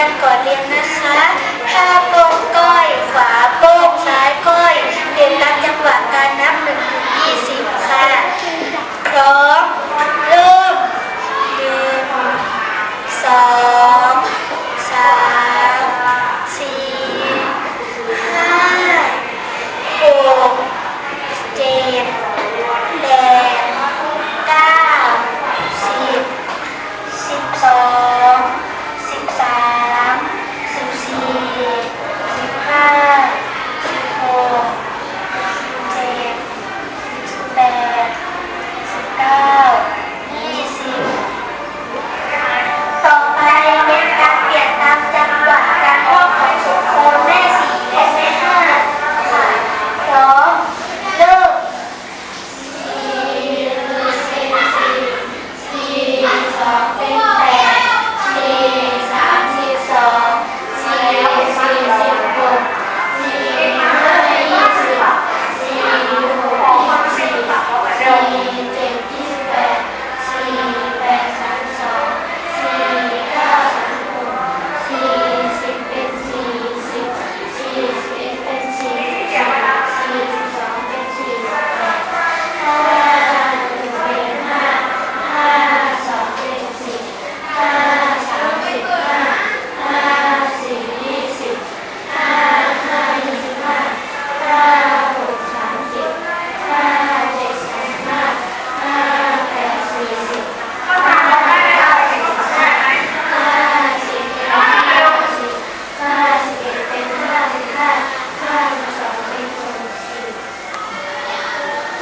กันก่อนเรียนนะคะถ้าโป้งก้อยขวาโป้งซ้ายก้อยเรียนตามจังหวะการนับหนึ่งถึงยี่สิบค่ะพร้อม